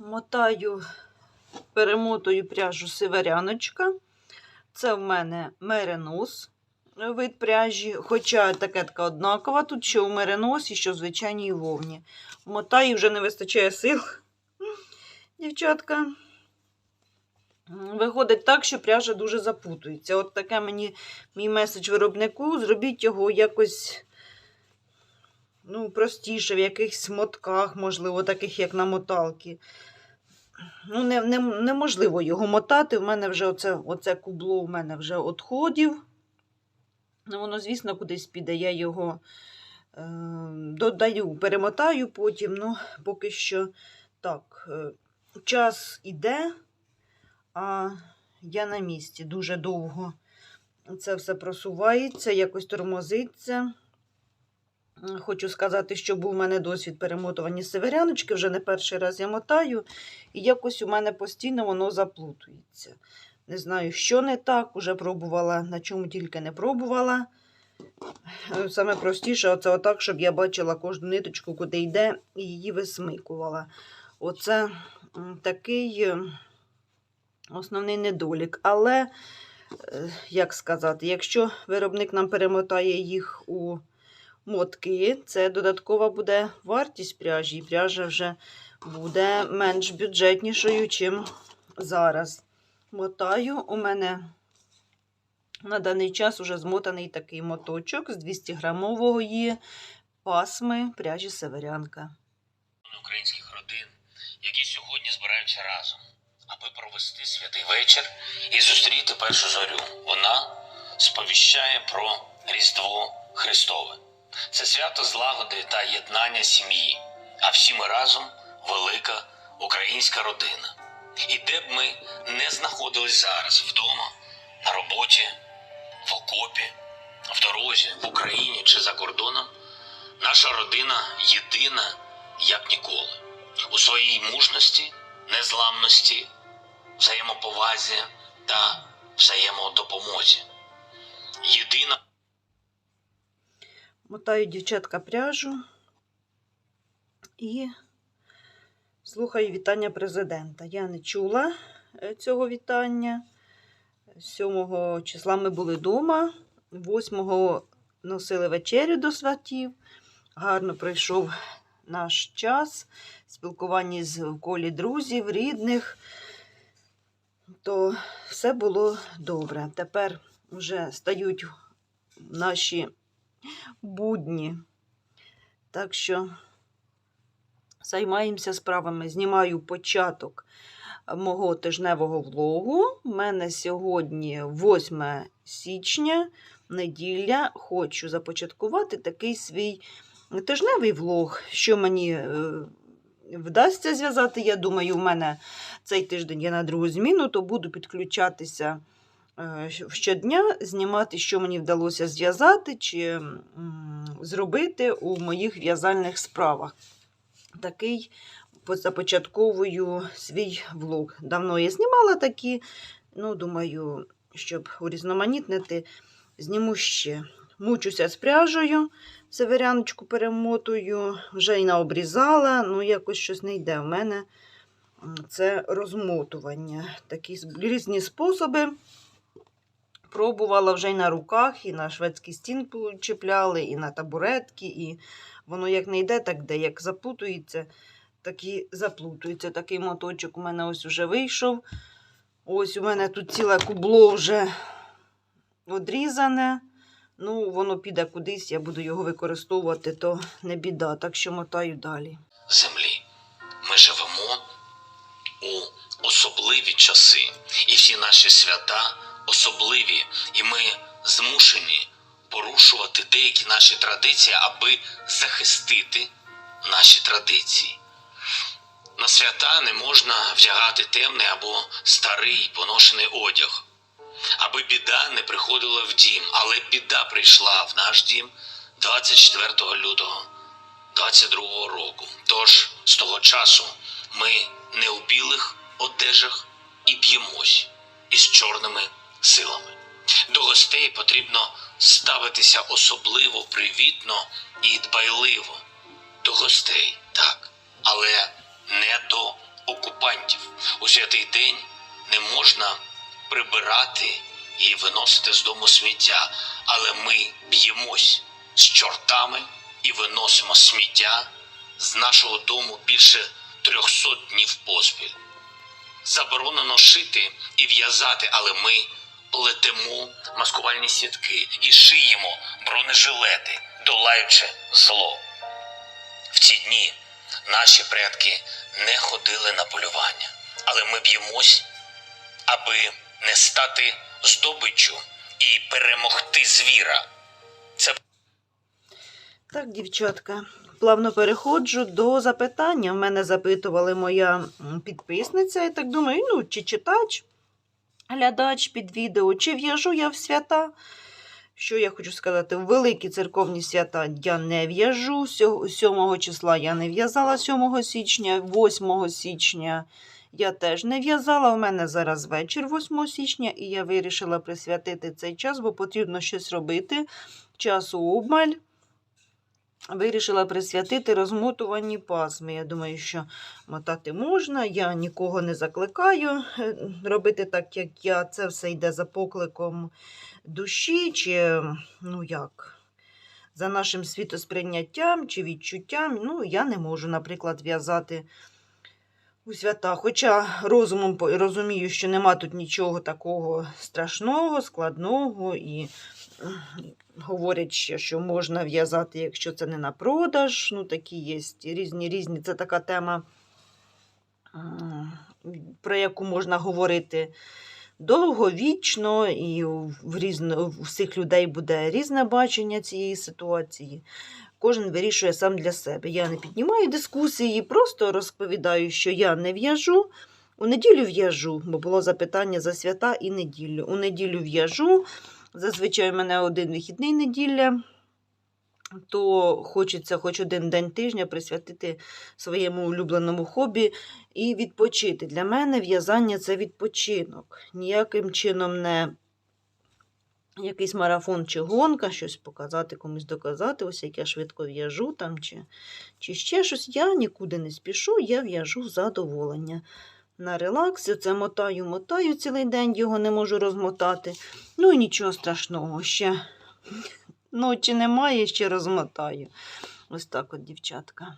мотаю, перемотую пряжу северяночка. Це в мене меринос вид пряжі, хоча таке така однакова тут, що в мериносі, що звичайній вовні. Мотаю вже не вистачає сил. Дівчатка. Виходить так, що пряжа дуже запутується. От таке мені мій меседж виробнику. Зробіть його якось ну, простіше, в якихось мотках, можливо, таких як на моталки. Ну, не, не, неможливо його мотати. У мене вже оце, оце кубло у мене вже відходів. Ну, воно, звісно, кудись піде. Я його е, додаю, перемотаю потім. Ну, поки що так, е, час іде, а я на місці дуже довго. Це все просувається, якось тормозиться. Хочу сказати, що був у мене досвід перемотування северяночки, вже не перший раз я мотаю, і якось у мене постійно воно заплутується. Не знаю, що не так, уже пробувала, на чому тільки не пробувала. Саме простіше, оце отак, щоб я бачила кожну ниточку, куди йде, і її висмикувала. Оце такий е, основний недолік. Але, е, як сказати, якщо виробник нам перемотає їх у мотки, це додаткова буде вартість пряжі, і пряжа вже буде менш бюджетнішою, чим зараз. Мотаю у мене на даний час уже змотаний такий моточок з 200 грамової пасми пряжі северянка. українських родин, які сьогодні збираються разом, аби провести святий вечір і зустріти першу зорю. Вона сповіщає про Різдво Христове. Це свято злагоди та єднання сім'ї, а всі ми разом велика українська родина. І де б ми не знаходились зараз вдома, на роботі, в окопі, в дорозі, в Україні чи за кордоном, наша родина єдина, як ніколи у своїй мужності, незламності, взаємоповазі та взаємодопомозі. Єдина Мотаю дівчатка пряжу і слухаю вітання президента. Я не чула е, цього вітання. 7 числа ми були вдома, 8 носили вечерю до сватів. Гарно пройшов наш час, спілкування з колі друзів, рідних. То все було добре. Тепер вже стають наші будні. Так що займаємося справами. Знімаю початок мого тижневого влогу. У мене сьогодні 8 січня, неділя. Хочу започаткувати такий свій тижневий влог, що мені е, вдасться зв'язати. Я думаю, в мене цей тиждень я на другу зміну, то буду підключатися щодня, знімати, що мені вдалося зв'язати чи зробити у моїх в'язальних справах. Такий започатковую свій влог. Давно я знімала такі, ну, думаю, щоб урізноманітнити, зніму ще. Мучуся з пряжею, северяночку перемотую, вже й наобрізала, ну якось щось не йде в мене. Це розмотування. Такі різні способи. Пробувала вже й на руках, і на шведський стін чіпляли, і на табуретки, і воно як не йде, так де, як заплутується, так і заплутується. Такий моточок у мене ось вже вийшов. Ось у мене тут ціле кубло вже одрізане. Ну, воно піде кудись, я буду його використовувати, то не біда. Так що мотаю далі. землі. Ми живемо у особливі часи, і всі наші свята особливі, і ми змушені порушувати деякі наші традиції, аби захистити наші традиції. На свята не можна вдягати темний або старий поношений одяг, аби біда не приходила в дім, але біда прийшла в наш дім 24 лютого 22 року. Тож з того часу ми не у білих одежах і б'ємось із чорними силами. До гостей потрібно ставитися особливо привітно і дбайливо. До гостей, так, але не до окупантів. У святий день не можна прибирати і виносити з дому сміття, але ми б'ємось з чортами і виносимо сміття з нашого дому більше 300 днів поспіль. Заборонено шити і в'язати, але ми плетемо маскувальні сітки і шиємо бронежилети, долаючи зло. В ці дні наші предки не ходили на полювання, але ми б'ємось, аби не стати здобиччю і перемогти звіра. Це Так, дівчатка, плавно переходжу до запитання. В мене запитували моя підписниця, я так думаю, ну, чи читач, глядач під відео, чи в'яжу я в свята. Що я хочу сказати, великі церковні свята я не в'яжу. 7 числа я не в'язала 7 січня, 8 січня я теж не в'язала. У мене зараз вечір 8 січня, і я вирішила присвятити цей час, бо потрібно щось робити. Часу обмаль вирішила присвятити розмотуванні пасми. Я думаю, що мотати можна. Я нікого не закликаю е, робити так, як я. Це все йде за покликом душі, чи ну як. За нашим світосприйняттям чи відчуттям, ну, я не можу, наприклад, в'язати у свята. Хоча розумом розумію, що нема тут нічого такого страшного, складного і говорять ще, що можна в'язати, якщо це не на продаж. Ну, такі є різні різні. Це така тема, про яку можна говорити довго, вічно, і в різно, у всіх людей буде різне бачення цієї ситуації. Кожен вирішує сам для себе. Я не піднімаю дискусії, просто розповідаю, що я не в'яжу. У неділю в'яжу, бо було запитання за свята і неділю. У неділю в'яжу. Зазвичай в мене один вихідний неділя, то хочеться хоч один день тижня присвятити своєму улюбленому хобі і відпочити. Для мене в'язання це відпочинок. Ніяким чином не якийсь марафон чи гонка, щось показати, комусь доказати, ось як я швидко в'яжу там, чи, чи ще щось. Я нікуди не спішу, я в'яжу задоволення. На релаксі, це мотаю, мотаю цілий день, його не можу розмотати. Ну і нічого страшного, ще ночі немає, ще розмотаю. Ось так от, дівчатка.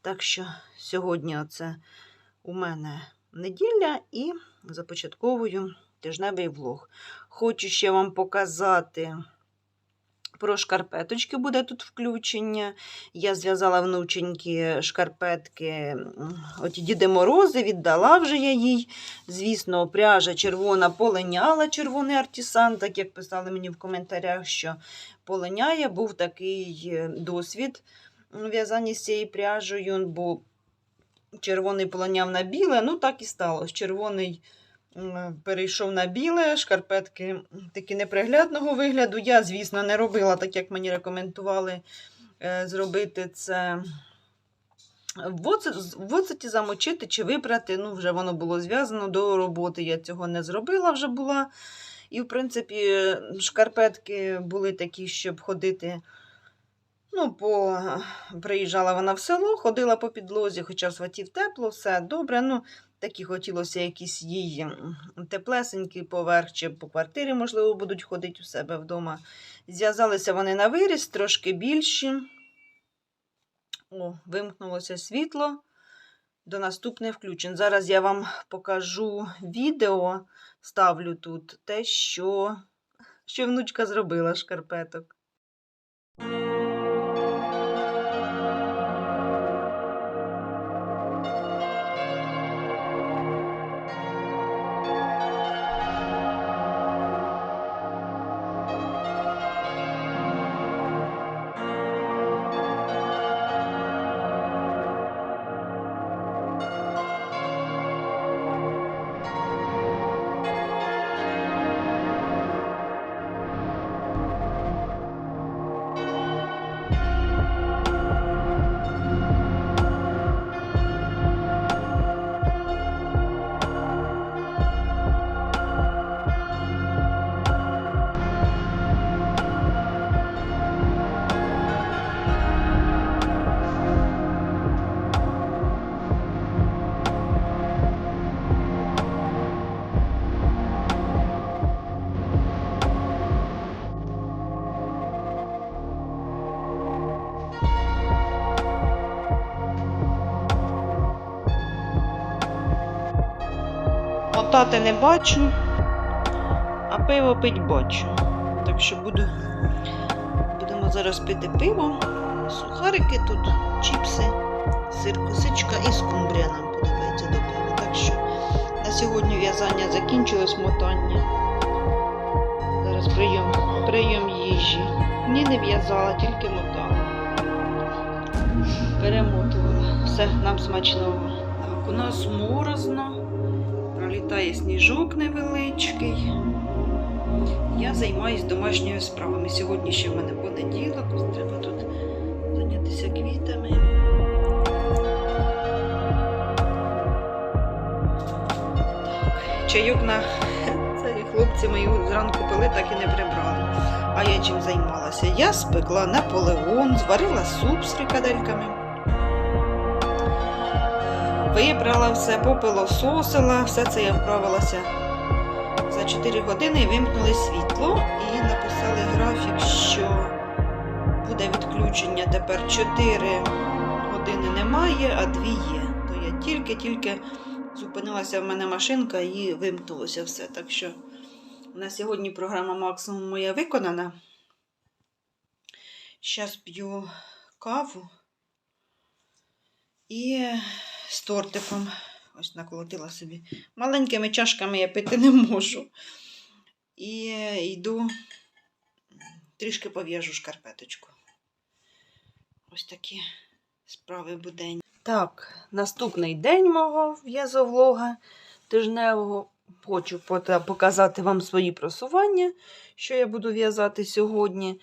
Так що сьогодні оце у мене неділя і започатковую тижневий влог. Хочу ще вам показати про шкарпеточки, буде тут включення. Я зв'язала внученькі шкарпетки, оті Діди Морози, віддала вже я їй. Звісно, пряжа червона полиняла, червоний артисан, так як писали мені в коментарях, що полиняє, був такий е, досвід у з цією пряжею, бо червоний полоняв на біле, ну так і сталося. Червоний перейшов на біле, шкарпетки такі неприглядного вигляду. Я, звісно, не робила так, як мені рекомендували е, зробити це. В оцет- в оцеті замочити чи випрати, ну, вже воно було зв'язано до роботи. Я цього не зробила вже була. І, в принципі, шкарпетки були такі, щоб ходити. Ну, по... Приїжджала вона в село, ходила по підлозі, хоча в сватів тепло, все добре. Ну, такі хотілося якісь їй теплесенькі поверх, чи по квартирі, можливо, будуть ходити у себе вдома. Зв'язалися вони на виріс, трошки більші. О, вимкнулося світло. До наступних включень. Зараз я вам покажу відео, ставлю тут те, що, що внучка зробила шкарпеток. Мотати не бачу, а пиво пить бачу. Так що буду, будемо зараз пити пиво, сухарики тут, чіпси, сир косичка і скумбрія нам подобається до пива. Так що на сьогодні в'язання закінчилось мотання. Зараз прийом, прийом їжі. Ні, не в'язала, тільки мотала. Перемотувала. Все, нам смачного. Так, у нас морозно. Пролітає сніжок невеличкий. Я займаюсь домашніми справами. Сьогодні ще в мене понеділок, треба тут зайнятися квітами. Чайок на це хлопці мої зранку пили, так і не прибрали. А я чим займалася? Я спекла наполеон, зварила суп з фрикадельками. Вибрала все, попилососила, все це я вправилася за 4 години вимкнули світло і написали графік, що буде відключення тепер 4 години немає, а 2 є. То я тільки-тільки зупинилася в мене машинка і вимкнулося все. Так що на сьогодні програма максимум моя виконана. Зараз п'ю каву і з тортиком. Ось наколотила собі. Маленькими чашками я пити не можу. І е, йду трішки пов'яжу шкарпеточку. Ось такі справи будень. Так, наступний день мого в'язовлога тижневого. Хочу показати вам свої просування, що я буду в'язати сьогодні.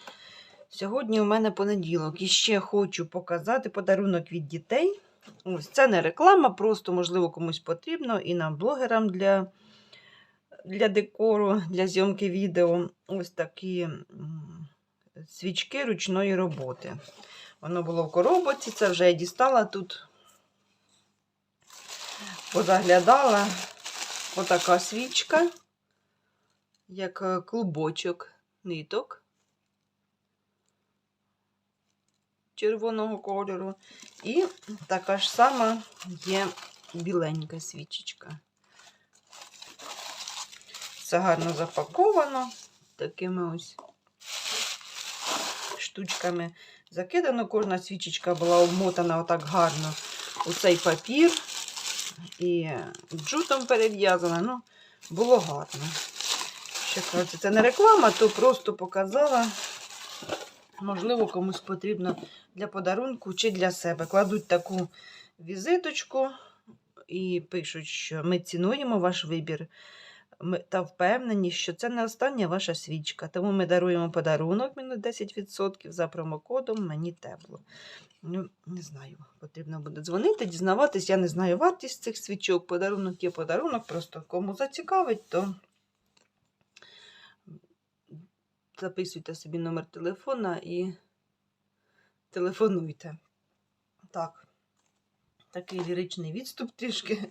Сьогодні у мене понеділок. І ще хочу показати подарунок від дітей. Ось це не реклама, просто, можливо, комусь потрібно і нам, блогерам для, для декору, для зйомки відео. Ось такі свічки ручної роботи. Воно було в коробці, це вже я дістала тут. Позаглядала отака свічка, як е, клубочок ниток червоного кольору. І така ж сама є біленька свічечка. Все гарно запаковано такими ось штучками закидано. Кожна свічечка була обмотана отак гарно у цей папір і джутом перев'язана. Ну, було гарно. Ще коротше, це не реклама, то просто показала. Можливо, комусь потрібно для подарунку чи для себе. Кладуть таку візиточку і пишуть, що ми цінуємо ваш вибір та впевнені, що це не остання ваша свічка. Тому ми даруємо подарунок мінус 10% за промокодом Мені тепло. Ну, не знаю, потрібно буде дзвонити, дізнаватись. Я не знаю вартість цих свічок. Подарунок є подарунок, просто кому зацікавить, то записуйте собі номер телефона і телефонуйте. Так, такий ліричний відступ трішки.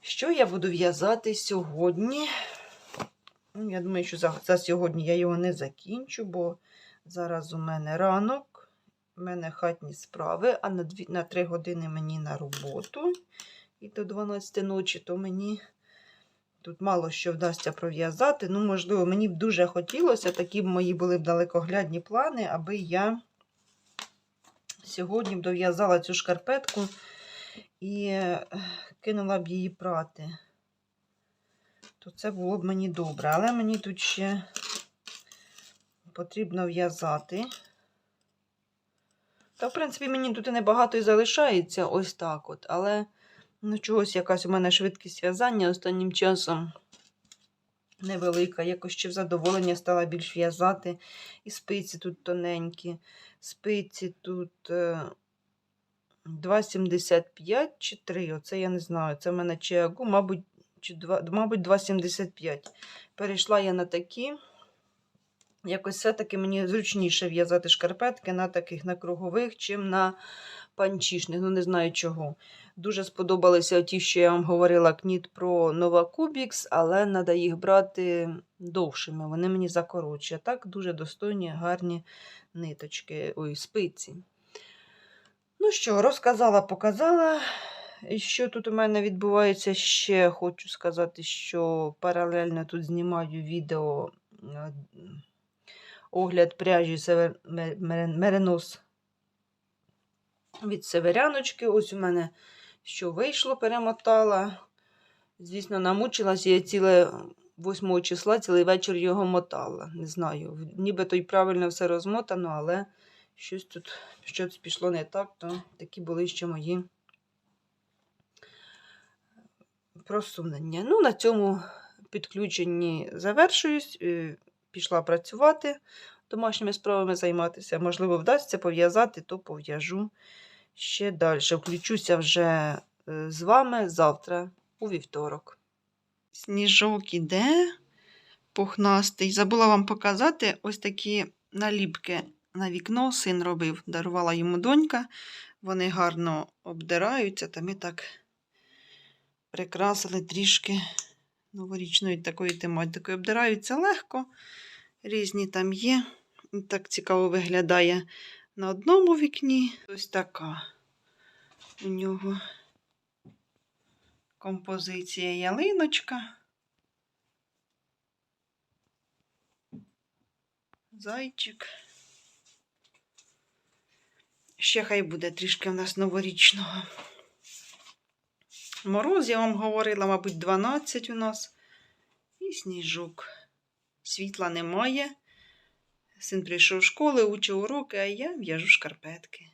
Що я буду в'язати сьогодні? Ну, Я думаю, що за, за сьогодні я його не закінчу, бо зараз у мене ранок, у мене хатні справи, а на, дві, на 3 години мені на роботу. І до 12 ночі, то мені тут мало що вдасться пров'язати. Ну, можливо, мені б дуже хотілося, такі б мої були б далекоглядні плани, аби я сьогодні б дов'язала цю шкарпетку і е, кинула б її прати. То це було б мені добре. Але мені тут ще потрібно в'язати. Та, в принципі, мені тут і небагато і залишається ось так от. Але ну, чогось якась у мене швидкість в'язання останнім часом невелика. Якось ще в задоволення стала більш в'язати. І спиці тут тоненькі. Спиці тут е, 2,75 чи 3. Оце я не знаю. Це в мене чи агу, мабуть, чи 2, мабуть, 2,75. Перейшла я на такі. Якось все-таки мені зручніше в'язати шкарпетки на таких на кругових, чим на панчішних. Ну, не знаю чого. Дуже сподобалися ті, що я вам говорила, кніт про Nova Cubics, але треба їх брати довшими. Вони мені закоротші. А так дуже достойні, гарні ниточки, ой, спиці. Ну що, розказала, показала. Що тут у мене відбувається ще? Хочу сказати, що паралельно тут знімаю відео е, огляд пряжі. Меренос від Северяночки. Ось у мене що вийшло, перемотала. Звісно, намучилась, я ціле 8 числа цілий вечір його мотала. Не знаю, нібито й правильно все розмотано, але щось тут щось пішло не так, то такі були ще мої просунення. Ну, на цьому підключенні завершуюсь. е, Пішла працювати, домашніми справами займатися. Можливо, вдасться пов'язати, то пов'яжу ще далі. Включуся вже е, з вами завтра у вівторок. Сніжок іде пухнастий. Забула вам показати ось такі наліпки на вікно. Син робив, дарувала йому донька. Вони гарно обдираються, та ми так прикрасили трішки новорічною такою тематикою. Обдираються легко, різні там є. Так цікаво виглядає на одному вікні. Ось така у нього композиція ялиночка. Зайчик. Ще хай буде трішки в нас новорічного. Мороз, я вам говорила, мабуть, 12 у нас. І сніжок. Світла немає. Син прийшов з школи, учив уроки, а я в'яжу шкарпетки.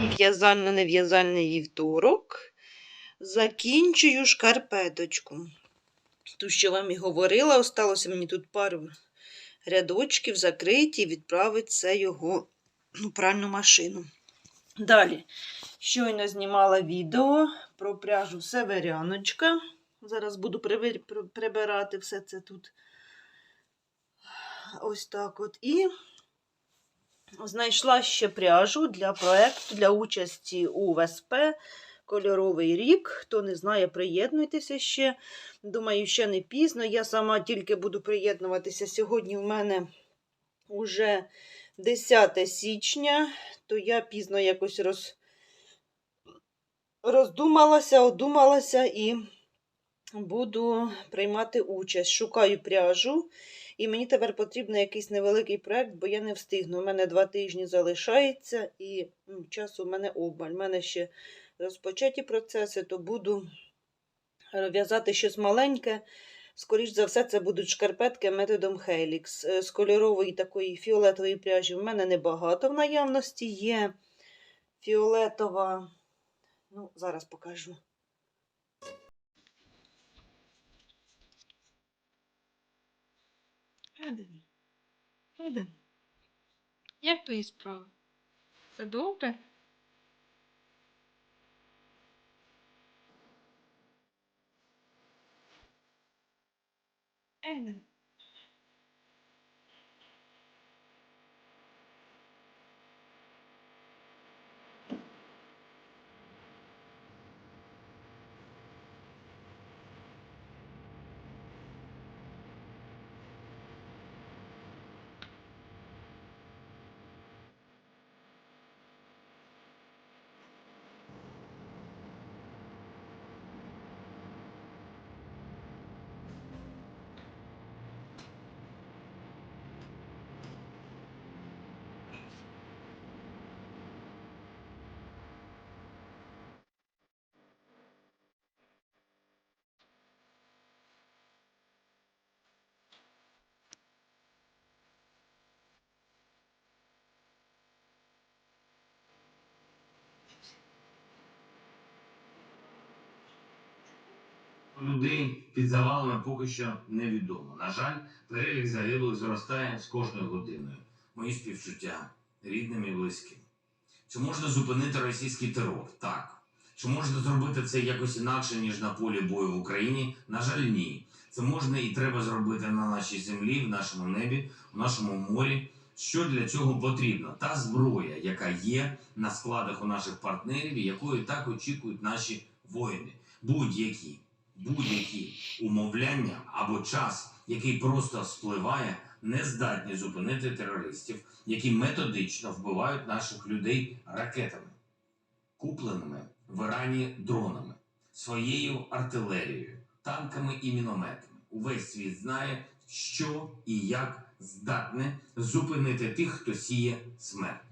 В'язально-нев'язальний вівторок. Закінчую шкарпеточку. Ту, що вам і говорила, осталося мені тут пару рядочків закриті, і відправити це його ну, пральну машину. Далі. Щойно знімала відео про пряжу Северяночка. Зараз буду прибирати все це тут. Ось так от. І знайшла ще пряжу для проєкту, для участі у ВСП. Кольоровий рік. Хто не знає, приєднуйтеся ще. Думаю, ще не пізно. Я сама тільки буду приєднуватися. Сьогодні в мене вже 10 січня, то я пізно якось роз... роздумалася, одумалася і буду приймати участь. Шукаю пряжу. І мені тепер потрібен якийсь невеликий проєкт, бо я не встигну. У мене два тижні залишається і м, часу в мене обмаль. У мене ще розпочаті процеси, то буду в'язати щось маленьке. Скоріш за все, це будуть шкарпетки методом. Е, З кольорової такої фіолетової пряжі в мене небагато в наявності є. Фіолетова. Ну, зараз покажу. Еден. Еден. Як твої справи? Все добре? Еден. Людей під завалами поки що невідомо. На жаль, перелік загиблих зростає з кожною годиною. Мої співчуття рідним і близьким. Чи можна зупинити російський терор? Так. Чи можна зробити це якось інакше, ніж на полі бою в Україні? На жаль, ні. Це можна і треба зробити на нашій землі, в нашому небі, в нашому морі. Що для цього потрібно? Та зброя, яка є на складах у наших партнерів, якої так очікують наші воїни. Будь-які, будь-які умовляння або час, який просто спливає, не здатні зупинити терористів, які методично вбивають наших людей ракетами, купленими в Ірані дронами, своєю артилерією, танками і мінометами. Увесь світ знає, що і як здатне зупинити тих, хто сіє смерть.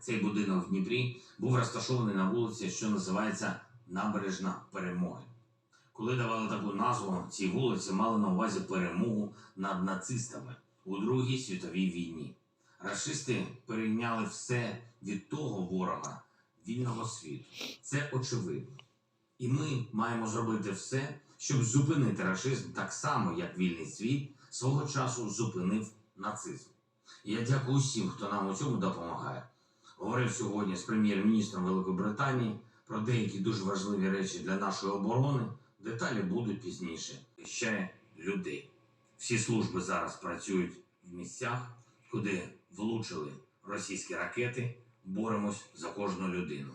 Цей будинок в Дніпрі був розташований на вулиці, що називається Набережна Перемоги. Коли давали таку назву, ці вулиці мали на увазі перемогу над нацистами у Другій світовій війні. Рашисти перейняли все від того ворога вільного світу. Це очевидно. І ми маємо зробити все, щоб зупинити рашизм так само, як вільний світ свого часу зупинив нацизм. Я дякую всім, хто нам у цьому допомагає. Говорив сьогодні з прем'єр-міністром Великої Британії про деякі дуже важливі речі для нашої оборони. Деталі будуть пізніше. Ще людей. Всі служби зараз працюють в місцях, куди влучили російські ракети. Боремось за кожну людину.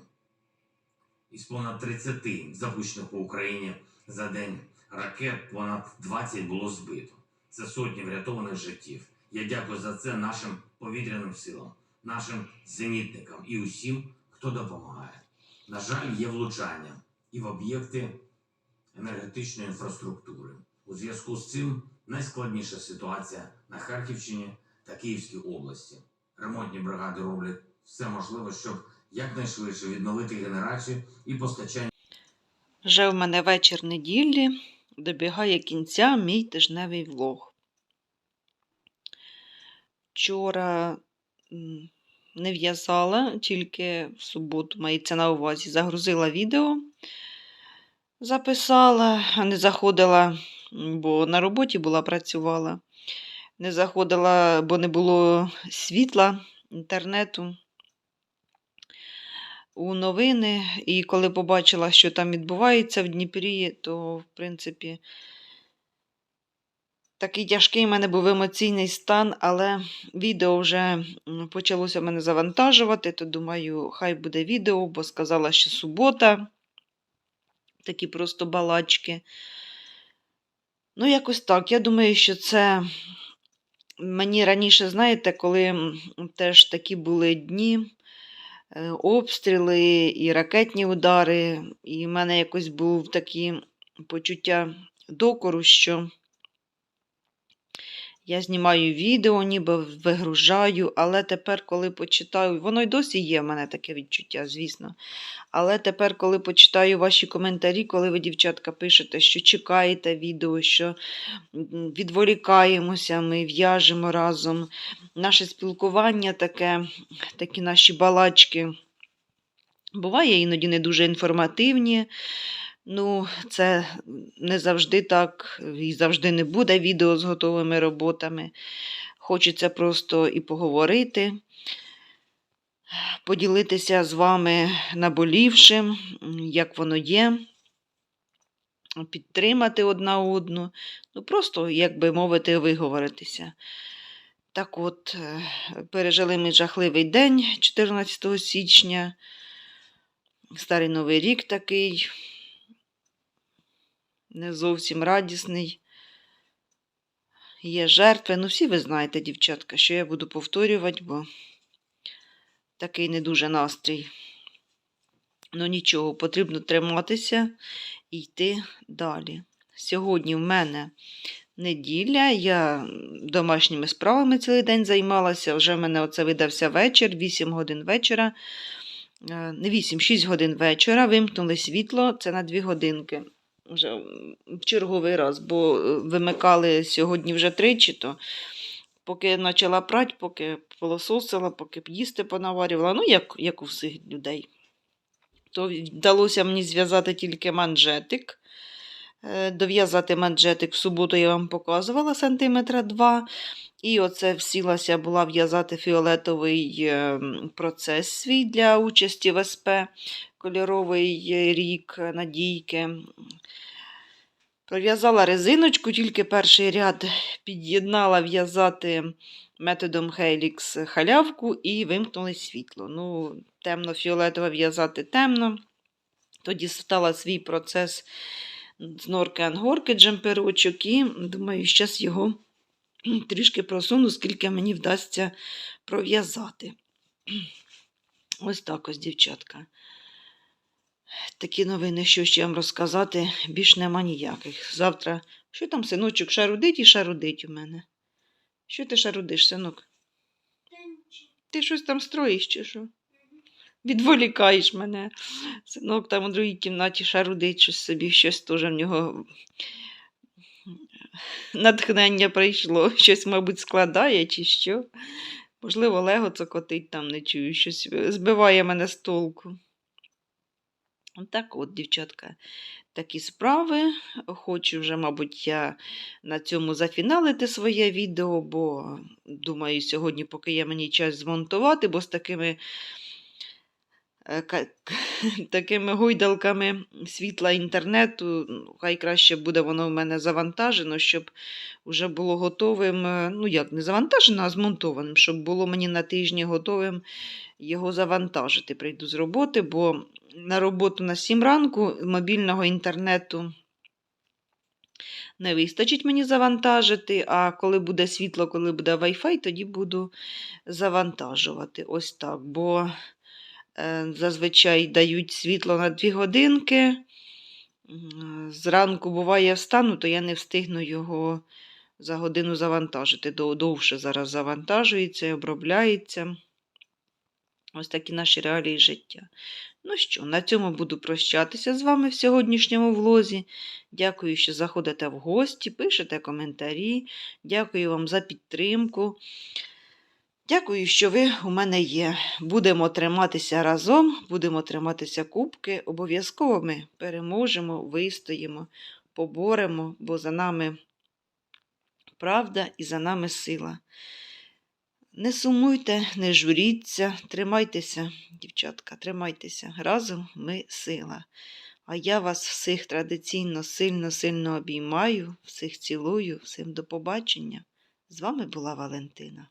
Із понад 30 запущених по Україні за день ракет понад 20 було збито. Це сотні врятованих життів. Я дякую за це нашим повітряним силам, нашим зенітникам і усім, хто допомагає. На жаль, є влучання і в об'єкти енергетичної інфраструктури. У зв'язку з цим найскладніша ситуація на Харківщині та Київській області. Ремонтні бригади роблять все можливе, щоб якнайшвидше відновити генерацію і постачання. Вже в мене вечір неділі добігає кінця мій тижневий влог. Вчора не в'язала, тільки в суботу мається на увазі. Загрузила відео, записала, не заходила, бо на роботі була, працювала. Не заходила, бо не було світла, інтернету у новини, і коли побачила, що там відбувається в Дніпрі, то, в принципі, такий тяжкий в мене був емоційний стан, але відео вже почалося мене завантажувати, то думаю, хай буде відео, бо сказала, що субота. Такі просто балачки. Ну, якось так. Я думаю, що це мені раніше, знаєте, коли теж такі були дні, е, обстріли і ракетні удари, і в мене якось був такі почуття докору, що я знімаю відео, ніби вигружаю, але тепер, коли почитаю, воно й досі є в мене таке відчуття, звісно. Але тепер, коли почитаю ваші коментарі, коли ви, дівчатка, пишете, що чекаєте відео, що відволікаємося, ми в'яжемо разом. Наше спілкування таке, такі наші балачки. Буває іноді не дуже інформативні. Ну, це не завжди так, і завжди не буде відео з готовими роботами. Хочеться просто і поговорити, поділитися з вами наболівшим, як воно є, підтримати одна одну. Ну, просто, як би мовити, виговоритися. Так от, е, пережили ми жахливий день 14 січня. Старий Новий рік такий не зовсім радісний. Є жертви. Ну, всі ви знаєте, дівчатка, що я буду повторювати, бо такий не дуже настрій. Ну нічого, потрібно триматися і йти далі. Сьогодні в мене неділя, я домашніми справами цілий день займалася. Вже в мене оце видався вечір, 8 годин вечора. Е, Не 8, 6 годин вечора. Вимкнули світло, це на 2 годинки. Вже в черговий раз, бо е, вимикали сьогодні вже тричі, то поки почала прати, поки пилососила, поки їсти понаварювала, ну, як, як у всіх людей. То вдалося мені зв'язати тільки манжетик. Е, Дов'язати манжетик в суботу я вам показувала сантиметра 2. І оце всілася була в'язати фіолетовий е, процес свій для участі в СП, кольоровий рік надійки. Пров'язала резиночку, тільки перший ряд під'єднала в'язати методом Helix халявку і вимкнули світло. Ну, темно-фіолетове в'язати темно. Тоді стала свій процес з норки ангорки джемперочок і думаю, зараз його трішки просуну, скільки мені вдасться пров'язати. Ось так ось, дівчатка. Такі новини, що ще вам розказати, більш нема ніяких. Завтра, що там, синочок, шарудить і шарудить у мене. Що ти шарудиш, синок? Ти щось там строїш чи що? Відволікаєш мене. Синок там у другій кімнаті шарудить щось собі, щось теж в нього натхнення прийшло. Щось, мабуть, складає чи що. Можливо, Лего цокотить там, не чую, щось збиває мене з толку. Так от, дівчатка, такі справи. Хочу вже, мабуть, я на цьому зафіналити своє відео, бо думаю, сьогодні, поки є мені час змонтувати, бо з такими, е, такими гойдалками світла інтернету, ну, хай краще буде воно в мене завантажено, щоб вже було готовим, е, ну як не завантажено, а змонтованим, щоб було мені на тижні готовим його завантажити. Прийду з роботи, бо на роботу на 7 ранку мобільного інтернету не вистачить мені завантажити, а коли буде світло, коли буде Wi-Fi, тоді буду завантажувати. Ось так. Бо е, зазвичай дають світло на 2 годинки. Зранку буває встану, то я не встигну його за годину завантажити. Довше зараз завантажується і обробляється. Ось такі наші реалії життя. Ну що, на цьому буду прощатися з вами в сьогоднішньому влозі. Дякую, що заходите в гості, пишете коментарі. Дякую вам за підтримку. Дякую, що ви у мене є. Будемо триматися разом, будемо триматися кубки. Обов'язково ми переможемо, вистоїмо, поборемо, бо за нами правда і за нами сила. Не сумуйте, не журіться, тримайтеся, дівчатка, тримайтеся. Разом ми сила. А я вас всіх традиційно сильно-сильно обіймаю, всіх цілую, всім до побачення. З вами була Валентина.